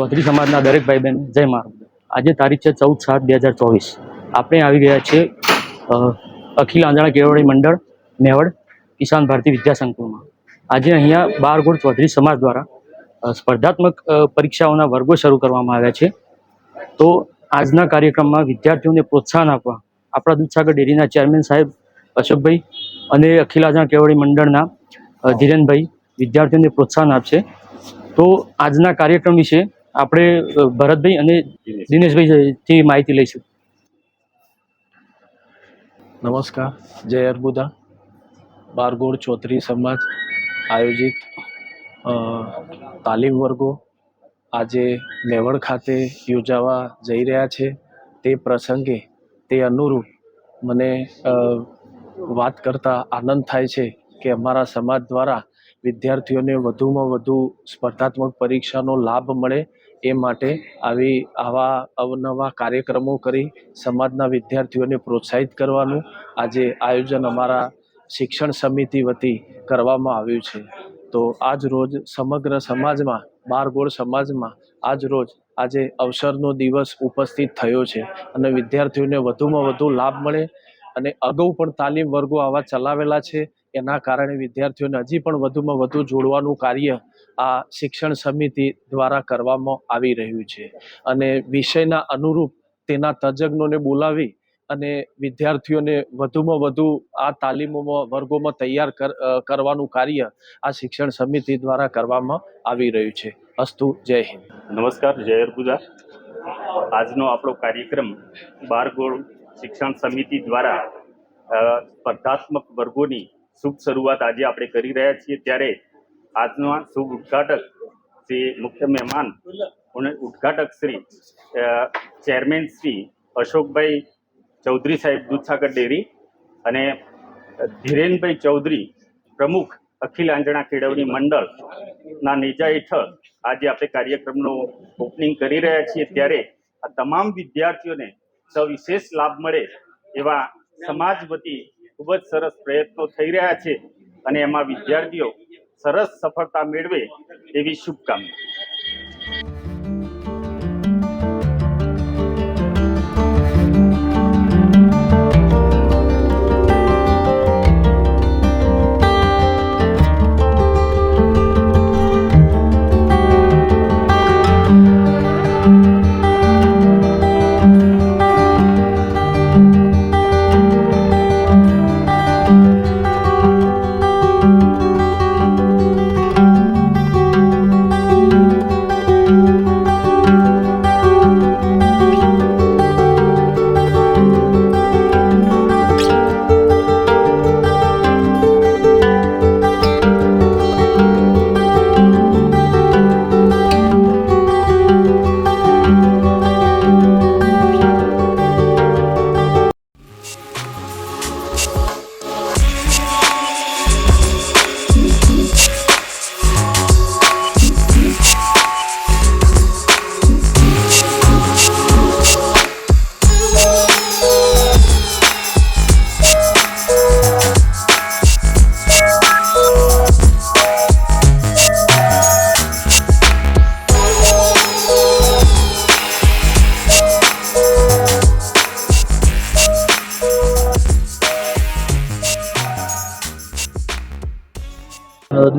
ચૌધરી સમાજના દરેક ભાઈ બહેન જય મારું આજે તારીખ છે ચૌદ સાત બે હજાર ચોવીસ. આપણે આવી ગયા છીએ અખિલ આંધળા કેળવણી મંડળ, મેવડ, કિસાન ભારતી વિદ્યાસંકુલમાં આજે અહીંયા બારગોળ ચૌધરી સમાજ દ્વારા સ્પર્ધાત્મક પરીક્ષાઓના વર્ગો શરૂ કરવામાં આવ્યા છે. તો આજના કાર્યક્રમમાં વિદ્યાર્થીઓને પ્રોત્સાહન આપવા, આપણા દૂધસાગર ડેરીના ચેરમેન સાહેબ અશોકભાઈ અને અખિલ આંધળા કેળવણી મંડળના ધીરેનભાઈ વિદ્યાર્થીઓને પ્રોત્સાહન આપશે. તો આજના કાર્યક્રમ વિશે આપણે ભરતભાઈ અને દિનેશભાઈથી માહિતી લઈશું. નમસ્કાર, જય અર્બુદા. બારગોળ ચોધરી સમાજ આયોજિત તાલીમ વર્ગો આજે મેવડ ખાતે યોજાવા જઈ રહ્યા છે. તે પ્રસંગે તે અનુરૂપ મને વાત કરતા આનંદ થાય છે કે અમારા સમાજ દ્વારા વિદ્યાર્થીઓને વધુમાં વધુ સ્પર્ધાત્મક પરીક્ષાનો લાભ મળે એ માટે આવી આવા અવનવા કાર્યક્રમો કરી સમાજના વિદ્યાર્થીઓને પ્રોત્સાહિત કરવાનું આજે આયોજન અમારા શિક્ષણ સમિતિ વતી કરવામાં આવ્યું છે. તો આજ રોજ સમગ્ર સમાજમાં, બારગોળ સમાજમાં આજ રોજ આજે અવસરનો દિવસ ઉપસ્થિત થયો છે અને વિદ્યાર્થીઓને વધુમાં વધુ લાભ મળે અને અગાઉ પણ તાલીમ વર્ગો આવા ચલાવેલા છે. એના કારણે વિદ્યાર્થીઓને હજી પણ વધુમાં વધુ જોડવાનું કાર્ય આ શિક્ષણ સમિતિ દ્વારા કરવામાં આવી રહ્યું છે. અને વિષયના અનુરૂપ તેના તજજ્ઞોને બોલાવી અને વિદ્યાર્થીઓને વધુમાં વધુ આ તાલીમોમાં વર્ગોમાં તૈયાર કર કરવાનું કાર્ય આ શિક્ષણ સમિતિ દ્વારા કરવામાં આવી રહ્યું છે. અસ્તુ, જય હિન્દ. નમસ્કાર, જય અર્બુદા આજનો આપણો કાર્યક્રમ બારગોળ શિક્ષણ સમિતિ દ્વારા સ્પર્ધાત્મક વર્ગોની શુભ શરૂઆત આજે આપણે કરી રહ્યા છીએ ત્યારે આજનો શુભ ઉદ્ઘાટક શ્રી મુખ્ય મહેમાન ઉદ્ઘાટક શ્રી ચેરમેન શ્રી અશોકભાઈ ચૌધરી સાહેબ દૂધસાગર ડેરી અને ધીરેનભાઈ ચૌધરી પ્રમુખ અખિલ આંજણા કેળવણી મંડળ ના નેજા હેઠળ આજે આપણે કાર્યક્રમનું ઓપનિંગ કરી રહ્યા છીએ ત્યારે આ તમામ વિદ્યાર્થીઓને સવિશેષ લાભ મળે એવા સમાજ વતી ખૂબ જ સરસ પ્રયત્નો થઈ રહ્યા છે અને એમાં વિદ્યાર્થીઓ સરસ સફળતા મેળવે એવી શુભકામના.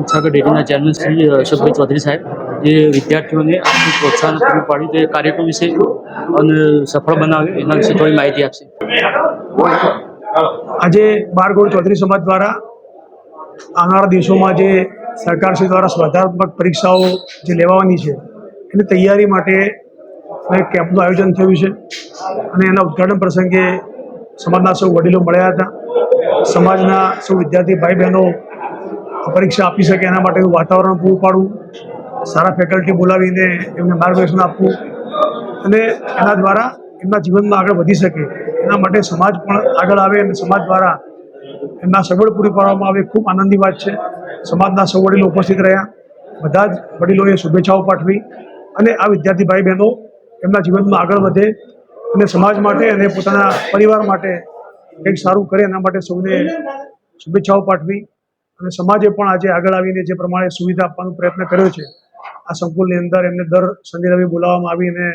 અ, દૂધસાગર ડેરીના ચેરમેન શ્રી અશોકભાઈ ચૌધરી સાહેબ જે વિદ્યાર્થીઓને આર્થિક પ્રોત્સાહન પૂરું પાડ્યું તે કાર્યક્રમ વિશે અને સફળ બનાવ્યું એના વિશે થોડી માહિતી આપશે. આજે બારગોળ ચૌધરી સમાજ દ્વારા આવનારા દિવસોમાં જે સરકારશ્રી દ્વારા સ્પર્ધાત્મક પરીક્ષાઓ જે લેવાની છે એની તૈયારી માટે એક કેમ્પનું આયોજન થયું છે અને એના ઉદઘાટન પ્રસંગે સમાજના સૌ વડીલો મળ્યા હતા. સમાજના સૌ વિદ્યાર્થી ભાઈ બહેનો પરીક્ષા આપી શકે એના માટેનું વાતાવરણ પૂરું પાડવું, સારા ફેકલ્ટી બોલાવીને એમને માર્ગદર્શન આપવું અને એના દ્વારા એમના જીવનમાં આગળ વધી શકે. એના માટે સમાજ પણ આગળ આવે અને સમાજ દ્વારા એમના સગવડ પૂરી પાડવામાં આવે, ખૂબ આનંદની વાત છે. સમાજના સૌ વડીલો ઉપસ્થિત રહ્યા. બધા જ વડીલોએ શુભેચ્છાઓ પાઠવી અને આ વિદ્યાર્થી ભાઈ બહેનો એમના જીવનમાં આગળ વધે અને સમાજ માટે અને પોતાના પરિવાર માટે કંઈક સારું કરે એના માટે સૌને શુભેચ્છાઓ પાઠવી. અને સમાજે પણ આજે આગળ આવીને જે પ્રમાણે સુવિધા આપવાનો પ્રયત્ન કર્યો છે, આ સંકુલની અંદર એમને દર શનિ રવિ બોલાવવામાં આવીને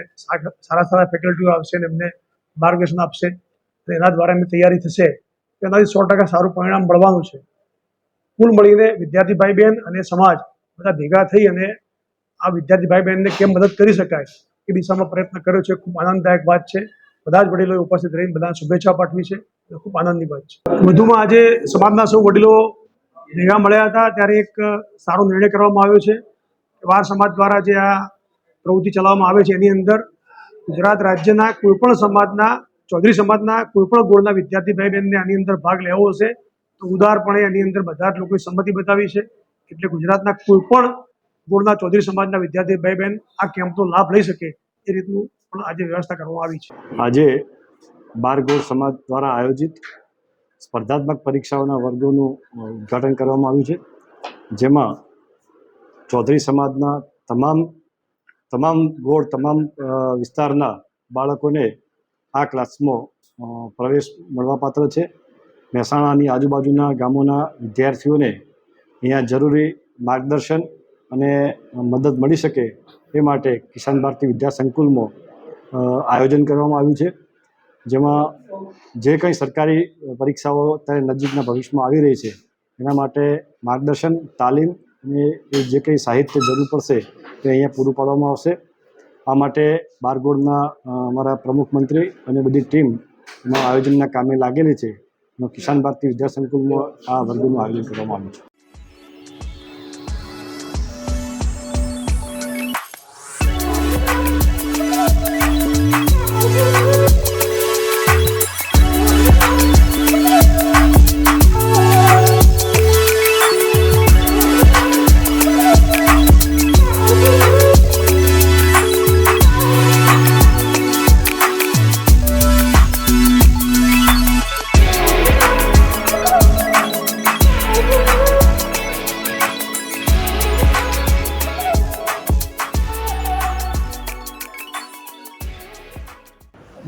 સારા સારા ફેકલ્ટીઓ આવશે અને એમને માર્ગદર્શન આપશે એના દ્વારા એમની તૈયારી થશે એનાથી સો ટકા સારું પરિણામ મળવાનું છે. કુલ મળીને વિદ્યાર્થી ભાઈ બહેન અને સમાજ બધા ભેગા થઈ અને આ વિદ્યાર્થી ભાઈ બહેનને કેમ મદદ કરી શકાય એ દિશામાં પ્રયત્ન કર્યો છે. ખૂબ આનંદદાયક વાત છે. બધા જ વડીલોએ ઉપસ્થિત રહીને બધાને શુભેચ્છા પાઠવી છે. ખૂબ આનંદની વાત છે. વધુમાં આજે સમાજના સૌ વડીલો ભેગા મળ્યા હતા, ત્યારે એક સારો નિર્ણય કરવામાં આવ્યો છે. વાર સમાજ દ્વારા જે આ પ્રવૃત્તિ ચલાવવામાં આવે છે, એની અંદર ગુજરાત રાજ્યના કોઈપણ સમાજના, ચૌધરી સમાજના કોઈપણ ગોળના વિદ્યાર્થી ભાઈ બહેનને આની અંદર ભાગ લેવો હશે, તો ઉદારપણે એની અંદર બધા જ લોકોએ સંમતિ બતાવી છે. એટલે ગુજરાતના કોઈપણ ગોળના ચૌધરી સમાજના વિદ્યાર્થી ભાઈ બહેન આ કેમ્પનો લાભ લઈ શકે એ રીતનું પણ આજે વ્યવસ્થા કરવામાં આવી છે. આજે બારગોળ સમાજ દ્વારા આયોજિત સ્પર્ધાત્મક પરીક્ષાઓના વર્ગોનું ઉદ્ઘાટન કરવામાં આવ્યું છે. જેમાં ચૌધરી સમાજના તમામ તમામ ગોળ તમામ વિસ્તારના બાળકોને આ ક્લાસમાં પ્રવેશ મળવાપાત્ર છે. મહેસાણાની આજુબાજુના ગામોના વિદ્યાર્થીઓને અહીંયા જરૂરી માર્ગદર્શન અને મદદ મળી શકે એ માટે કિસાન ભારતી વિદ્યા સંકુલમાં આયોજન કરવામાં આવ્યું છે. જેમાં જે કંઈ સરકારી પરીક્ષાઓ અત્યારે નજીકના ભવિષ્યમાં આવી રહી છે, એના માટે માર્ગદર્શન, તાલીમ અને એ જે કંઈ સાહિત્ય જરૂર પડશે તે અહીંયા પૂરું પાડવામાં આવશે. આ માટે બારગોડના અમારા પ્રમુખ મંત્રી અને બધી ટીમ આયોજનના કામે લાગેલી છે. કિસાન ભારતી વિદ્યા સંકુલમાં આ વર્ગનું આયોજન કરવામાં આવ્યું છે.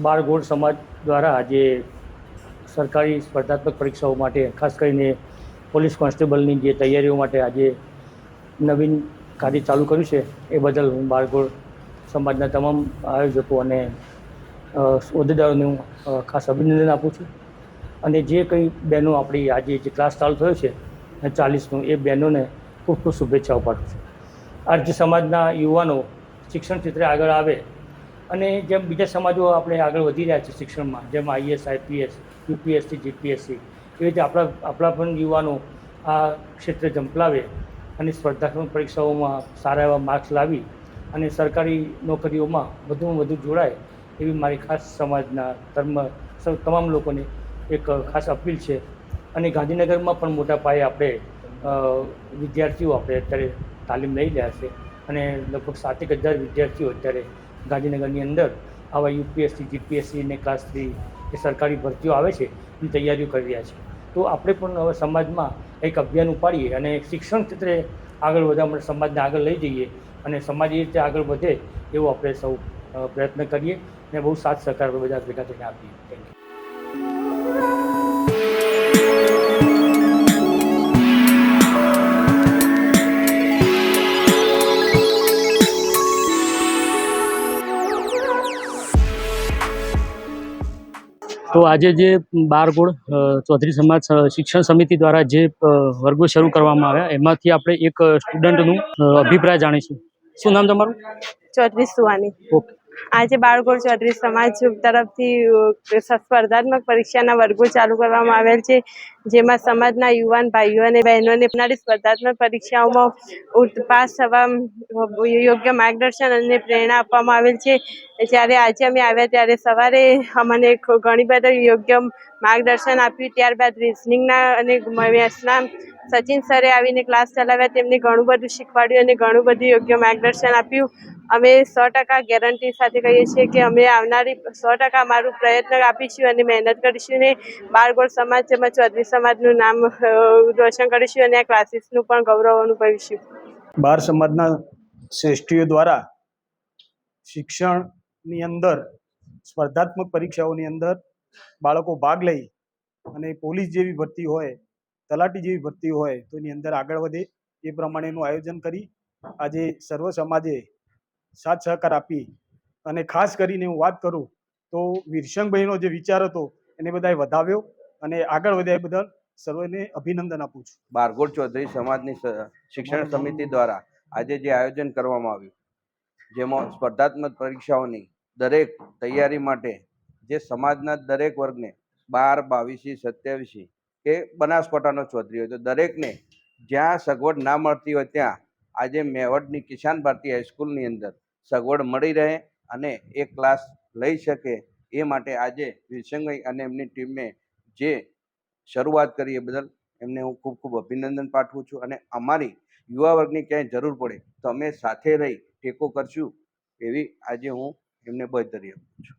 બારગોળ સમાજ દ્વારા આજે સરકારી સ્પર્ધાત્મક પરીક્ષાઓ માટે, ખાસ કરીને પોલીસ કોન્સ્ટેબલની જે તૈયારીઓ માટે આજે નવીન કાર્ય ચાલુ કર્યું છે, એ બદલ હું બાળગોળ સમાજના તમામ આયોજકો અને હોદ્દેદારોને હું ખાસ અભિનંદન આપું છું. અને જે કંઈ બહેનો આપણી આજે જે ક્લાસ ચાલુ થયો છે ચાલીસનું, એ બહેનોને ખૂબ ખૂબ શુભેચ્છાઓ પાઠવું છું. આર્ય સમાજના યુવાનો શિક્ષણ ક્ષેત્રે આગળ આવે અને જેમ બીજા સમાજો આપણે આગળ વધી રહ્યા છે શિક્ષણમાં, જેમ આઈએસ આઈપીએસ યુપીએસસી જીપીએસસી એ રીતે આપણા આપણા પણ યુવાનો આ ક્ષેત્રે ઝંપલાવે અને સ્પર્ધાત્મક પરીક્ષાઓમાં સારા એવા માર્ક્સ લાવી અને સરકારી નોકરીઓમાં વધુમાં વધુ જોડાય એવી મારી ખાસ સમાજના ધર્મ, સૌ, તમામ લોકોને એક ખાસ અપીલ છે. અને ગાંધીનગરમાં પણ મોટા પાયે આપણે વિદ્યાર્થીઓ આપણે અત્યારે તાલીમ લઈ રહ્યા છે અને લગભગ સાતેક હજાર વિદ્યાર્થીઓ અત્યારે ગાંધીનગરની અંદર આવા યુપીએસસી, જીપીએસસી ને ક્લાસ થ્રી જે સરકારી ભરતીઓ આવે છે એની તૈયારીઓ કરી રહ્યા છે. તો આપણે પણ હવે સમાજમાં એક અભિયાન ઉપાડીએ અને શિક્ષણ ક્ષેત્રે આગળ વધવા માટે સમાજને આગળ લઈ જઈએ અને સમાજ એ રીતે આગળ વધે એવો આપણે સૌ પ્રયત્ન કરીએ અને બહુ સાથ સહકાર બધા ભેગા થઈને આપીએ. થેન્ક યુ તો આજે જે બારગોળ ચૌધરી સમાજ શિક્ષણ સમિતિ દ્વારા જે વર્ગો શરૂ કરવામાં આવ્યા એમાંથી આપણે એક સ્ટુડન્ટનું અભિપ્રાય જાણીશું. શું નામ તમારું? ચૌધરી સુવાની. ઓકે. આજે બાળકોળ ચૌધરી સમાજ તરફથી સ્પર્ધાત્મક પરીક્ષાના વર્ગો ચાલુ કરવામાં આવેલ છે, જેમાં સમાજના યુવાન ભાઈઓ અને બહેનોને આપનારી સ્પર્ધાત્મક પરીક્ષાઓમાં પાસ થવા યોગ્ય માર્ગદર્શન અને પ્રેરણા આપવામાં આવેલ છે. જ્યારે આજે અમે આવ્યા ત્યારે સવારે અમને ઘણી બધા યોગ્ય માર્ગદર્શન આપ્યું. ત્યારબાદ રિઝનિંગના અને મેથ્સના સચિન સરે આવીને ક્લાસ ચલાવ્યા. તેમને ઘણું બધું શીખવાડ્યું અને ઘણું બધું યોગ્ય માર્ગદર્શન આપ્યું. અમે સો ટકા ગેરંટી સાથે કહીએ છીએ કે અમે આવનારી સો ટકા અમારું પ્રયત્ન આપીશું અને મહેનત કરીશું ને બારગોળ સમાજ તેમજ ચૌધરી સમાજનું નામ રોશન કરીશું અને આ ક્લાસીસનું પણ ગૌરવ અનુભવીશું. બાર સમાજના શ્રેષ્ઠીઓ દ્વારા શિક્ષણની અંદર, સ્પર્ધાત્મક પરીક્ષાઓની અંદર બાળકો ભાગ લઈ અને પોલીસ જેવી ભરતી હોય, તલાટી જેવી ભરતી હોય તો એની અંદર આગળ વધે. એ પ્રમાણેનું આયોજન કરી આજે સર્વ સમાજે સાથ સહકાર આપી અને ખાસ કરીને હું વાત કરું તો વીરસંગભાઈનો જે વિચાર હતો એને બધાએ વધાવ્યો અને આગળ વધ્યા બદલ સર્વેને અભિનંદન આપું છું. બારગોળ ચૌધરી સમાજની શિક્ષણ સમિતિ દ્વારા આજે જે આયોજન કરવામાં આવ્યું, જેમાં સ્પર્ધાત્મક પરીક્ષાઓની દરેક તૈયારી માટે જે સમાજના દરેક વર્ગને બાર, બાવીસી, સત્યાવીસી કે બનાસકાંઠાનો ચૌધરી હોય તો દરેકને જ્યાં સગવડ ના મળતી હોય ત્યાં આજે મેવડની કિસાન ભારતી હાઈસ્કૂલની અંદર સગવડ મળી રહે અને એ ક્લાસ લઈ શકે એ માટે આજે વિરસંગભાઈ અને એમની ટીમે જે શરૂઆત કરી એ બદલ એમને હું ખૂબ ખૂબ અભિનંદન પાઠવું છું અને અમારી યુવા વર્ગની ક્યાંય જરૂર પડે તો અમે સાથે રહી ટેકો કરશું એવી આજે હું એમને બધારી આપું છું.